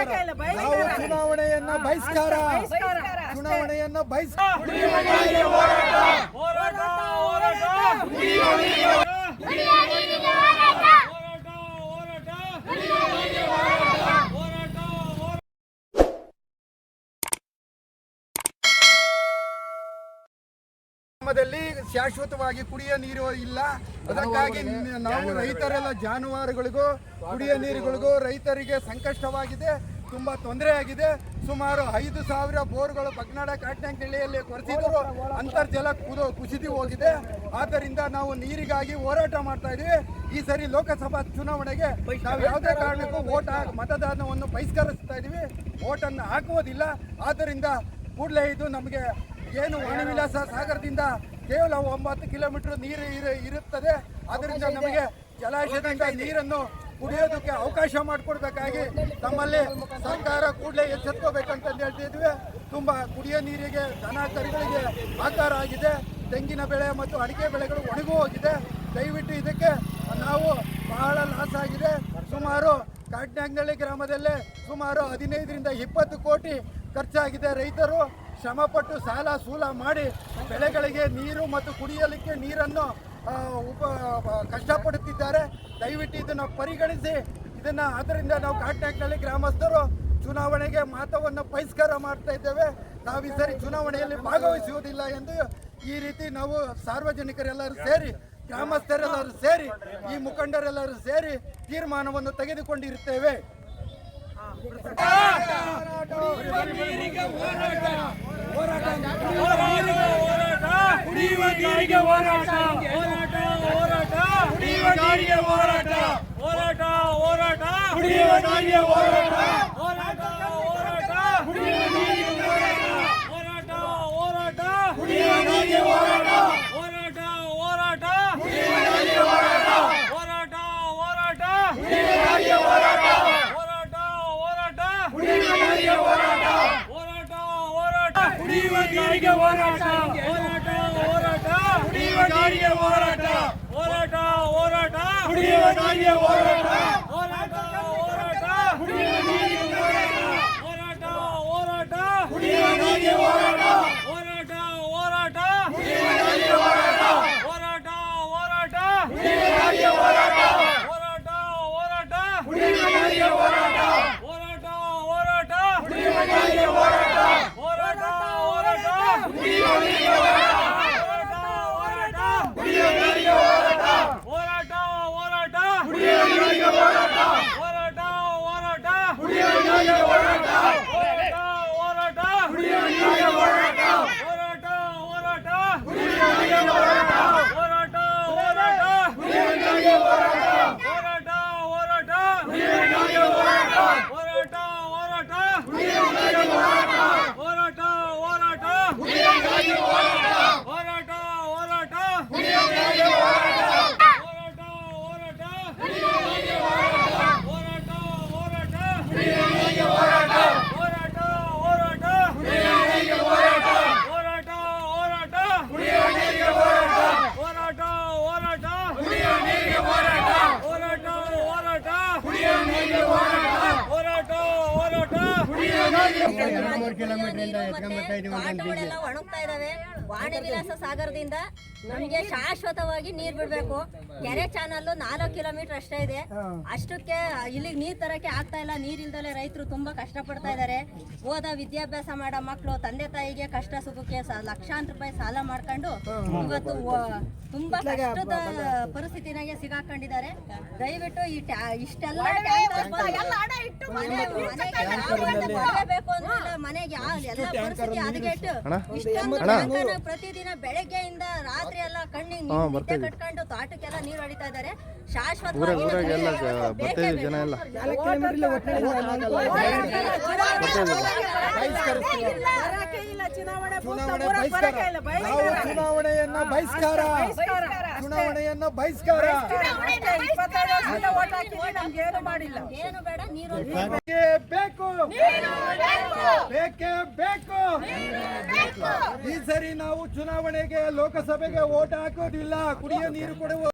ನಾವು ಚುನಾವಣೆಯನ್ನ ಬಹಿಷ್ಕಾರ. ಚುನಾವಣೆಯನ್ನ ಬಹಿಷ್ಕಾರ ಹೋರಾಟ ಹೋರಾಟ ಹೋರಾಟ ಹೋರಾಟ ಹೋರಾಟ ಗ್ರಾಮದಲ್ಲಿ ಶಾಶ್ವತವಾಗಿ ಕುಡಿಯ ನೀರು ಇಲ್ಲ. ಅದಕ್ಕಾಗಿ ನಾವು ರೈತರೆಲ್ಲ ಜಾನುವಾರುಗಳಿಗೂ, ಕುಡಿಯ ನೀರುಗಳಿಗೂ ರೈತರಿಗೆ ಸಂಕಷ್ಟವಾಗಿದೆ, ತುಂಬಾ ತೊಂದರೆ ಆಗಿದೆ. ಸುಮಾರು ಐದು ಸಾವಿರ ಬೋರ್ಗಳು ಬಗ್ನಾಡ ಕಾಟ್ನಂಗಳ್ಳಿಯಲ್ಲಿ ಕೊರೆಸಿದ್ರು. ಅಂತರ್ಜಲ ಕುದು, ಕುಸಿದು ಹೋಗಿದೆ. ಆದ್ದರಿಂದ ನಾವು ನೀರಿಗಾಗಿ ಹೋರಾಟ ಮಾಡ್ತಾ ಇದೀವಿ. ಈ ಸರಿ ಲೋಕಸಭಾ ಚುನಾವಣೆಗೆ ನಾವು ಯಾವುದೇ ಕಾರಣಕ್ಕೂ ಓಟ್ ಮತದಾನವನ್ನು ಬಹಿಷ್ಕರಿಸ್ತಾ ಇದೀವಿ. ಓಟನ್ನು ಹಾಕುವುದಿಲ್ಲ. ಆದ್ದರಿಂದ ಕೂಡಲೇ ಇದು ನಮಗೆ ಏನು ವಾಣಿವಿಲಾಸ ಸಾಗರದಿಂದ ಕೇವಲ ಒಂಬತ್ತು ಕಿಲೋಮೀಟರ್ ನೀರು ಇರು- ಇರುತ್ತದೆ. ಅದರಿಂದ ನಮಗೆ ಜಲಾಶಯದಿಂದ ನೀರನ್ನು ಕುಡಿಯೋದಕ್ಕೆ ಅವಕಾಶ ಮಾಡಿಕೊಡ್ಬೇಕಾಗಿ ತಮ್ಮಲ್ಲಿ ಸರ್ಕಾರ ಕೂಡಲೇ ಎಚ್ಚೆತ್ಕೋಬೇಕಂತಂದು ಹೇಳ್ತಿದ್ವಿ ತುಂಬ ಕುಡಿಯೋ ನೀರಿಗೆ ದನ ಕರುಗಳಿಗೆ ಆಕಾರ ಆಗಿದೆ. ತೆಂಗಿನ ಬೆಳೆ ಮತ್ತು ಅಡಿಕೆ ಬೆಳೆಗಳು ಒಣಗು ಹೋಗಿದೆ. ದಯವಿಟ್ಟು ಇದಕ್ಕೆ ನಾವು ಬಹಳ ಲಾಸ್ ಆಗಿದೆ. ಸುಮಾರು ಕಾಡ್ನಾಂಗಳ್ಳಿ ಗ್ರಾಮದಲ್ಲೇ ಸುಮಾರು ಹದಿನೈದರಿಂದ ಇಪ್ಪತ್ತು ಕೋಟಿ ಖರ್ಚಾಗಿದೆ ರೈತರು. ಶ್ರಮಪಟ್ಟು ಸಾಲ ಸೂಲ ಮಾಡಿ ಬೆಳೆಗಳಿಗೆ ನೀರು ಮತ್ತು ಕುಡಿಯಲಿಕ್ಕೆ ನೀರನ್ನು ಉಪ ಕಷ್ಟಪಡುತ್ತಿದ್ದಾರೆ. ದಯವಿಟ್ಟು ಇದನ್ನು ಪರಿಗಣಿಸಿ. ಇದನ್ನು ಅದರಿಂದ ನಾವು ಕಾಂಟ್ಯಾಕ್ಟ್ನಲ್ಲಿ ಗ್ರಾಮಸ್ಥರು ಚುನಾವಣೆಗೆ ಮಾತವನ್ನು ಬಹಿಷ್ಕಾರ ಮಾಡ್ತಾ ಇದ್ದೇವೆ. ನಾವು ಈ ಸರಿ ಚುನಾವಣೆಯಲ್ಲಿ ಭಾಗವಹಿಸುವುದಿಲ್ಲ ಎಂದು ಈ ರೀತಿ ನಾವು ಸಾರ್ವಜನಿಕರೆಲ್ಲರೂ ಸೇರಿ, ಗ್ರಾಮಸ್ಥರೆಲ್ಲರೂ ಸೇರಿ, ಈ ಮುಖಂಡರೆಲ್ಲರೂ ಸೇರಿ ತೀರ್ಮಾನವನ್ನು ತೆಗೆದುಕೊಂಡಿರುತ್ತೇವೆ. ಹೋರಾಟ ಹೋರಾಟ ಹೋರಾಟ ಕುಡಿಯುವ ನೀರಿಗೆ ಹೋರಾಟ ಹೋರಾಟ ಹೋರಾಟ ಕುಡಿಯುವ ನೀರಿಗೆ ಹೋರಾಟ ಹೋರಾಟ ಹೋರಾಟ ಕುಡಿಯುವ ನೀರಿಗೆ ಹೋರಾಟ ಹೋರಾಟ ಕುಡಿಯುವ ನೀರಿಗೆ ಹೋರಾಟ ಹೋರಾಟ ಹೋರಾಟ ಕುಡಿಯುವ ನೀರಿಗೆ ಹೋರಾಟ ಹೋರಾಟ ಹೋರಾಟ ಕುಡಿಯುವ ನೀರಿಗೆ ಹೋರಾಟ ಹೋರಾಟ ಹೋರಾಟ ಕುಡಿಯುವ ನೀರಿಗೆ ಹೋರಾಟ ಹೋರಾಟ ಹೋರಾಟ ಕುಡಿಯುವ ನೀರಿಗೆ ಹೋರಾಟ ಹೋರಾಟ ಹೋರಾಟ ನೀರಿಗೆ ಹೋರಾಟ. ಹೋರಾಟ ಹೋರಾಟ. ಕುಡಿಯುವ ನೀರಿಗೆ ಹೋರಾಟ. ಹೋರಾಟ ಹೋರಾಟ. ಕುಡಿಯುವ ನೀರಿಗೆ ಹೋರಾಟ. ಹೋರಾಟ ಹೋರಾಟ. ಕುಡಿಯುವ ನೀರಿಗೆ ಹೋರಾಟ. ಹೋರಾಟ ಹೋರಾಟ. ಕುಡಿಯುವ ನೀರಿಗೆ ಹೋರಾಟ. ಹೋರಾಟ ಹೋರಾಟ. ಕುಡಿಯುವ ನೀರಿಗೆ ಹೋರಾಟ. ಹೋರಾಟ ಹೋರಾಟ. ಕುಡಿಯುವ ನೀರಿಗೆ ಹೋರಾಟ. ಹೋರಾಟ ಹೋರಾಟ. ಕುಡಿಯುವ ನೀರಿಗೆ ಹೋರಾಟ. ಹೋರಾಟ ಹೋರಾಟ. ಕುಡಿಯುವ ಹೋರಾಟ ಹೋರಾಟ ಒಣಗ್ತಾ ಇದಾವೆ ವಾಣಿ ವಿಲಾಸ ಸಾಗರದಿಂದ ನಮಗೆ ಶಾಶ್ವತವಾಗಿ ನೀರ್ ಬಿಡ್ಬೇಕು. ಕೆರೆ ಚಾನಲ್ ನಾಲ್ಕು ಕಿಲೋಮೀಟರ್ ಅಷ್ಟೇ ಇದೆ. ಅಷ್ಟಕ್ಕೆ ಇಲ್ಲಿಗೆ ನೀರ್ ತರಕ್ಕೆ ಆಗ್ತಾ ಇಲ್ಲ. ನೀರ್ ಇಲ್ದಲೆ ರೈತರು ತುಂಬಾ ಕಷ್ಟ ಪಡ್ತಾ ಇದಾರೆ. ಓದ ವಿದ್ಯಾಭ್ಯಾಸ ಮಾಡೋ ಮಕ್ಕಳು ತಂದೆ ತಾಯಿಗೆ ಕಷ್ಟ ಸುಖಕ್ಕೆ ಲಕ್ಷಾಂತರ ರೂಪಾಯಿ ಸಾಲ ಮಾಡ್ಕೊಂಡು ಇವತ್ತು ತುಂಬಾ ಕಷ್ಟದ ಪರಿಸ್ಥಿತಿನಾಗೆ ಸಿಗಾಕೊಂಡಿದ್ದಾರೆ. ದಯವಿಟ್ಟು ಈ ಟ್ಯಾ- ಇಷ್ಟೆಲ್ಲ ಟ್ಯಾಂಕರ್ ಬಂದು ಪ್ರತಿದಿನ ಬೆಳಗ್ಗೆಯಿಂದ ರಾತ್ರಿ ಎಲ್ಲ ಕಣ್ಣಿಗೆ ಕಟ್ಕೊಂಡು ತೋಟಕ್ಕೆಲ್ಲ ನೀರು ಹೊಡಿತಾ ಇದ್ದಾರೆ. ಶಾಶ್ವತ ಜನ ಎಲ್ಲ. ಚುನಾವಣೆ ಚುನಾವಣೆಯನ್ನ ಬಹಿಷ್ಕಾರ. ಚುನಾವಣೆಯನ್ನ ಬಹಿಷ್ಕಾರ. ಏನು ಬೇಡ ನೀರು ಬೇಕೇ ಬೇಕು. ಬೇಕೇ. ಬೇಕು ಈ ಸರಿ ನಾವು ಚುನಾವಣೆಗೆ ಲೋಕಸಭೆಗೆ ಓಟ್ ಹಾಕೋದಿಲ್ಲ. ಕುಡಿಯೋ ನೀರು ಕೊಡುವ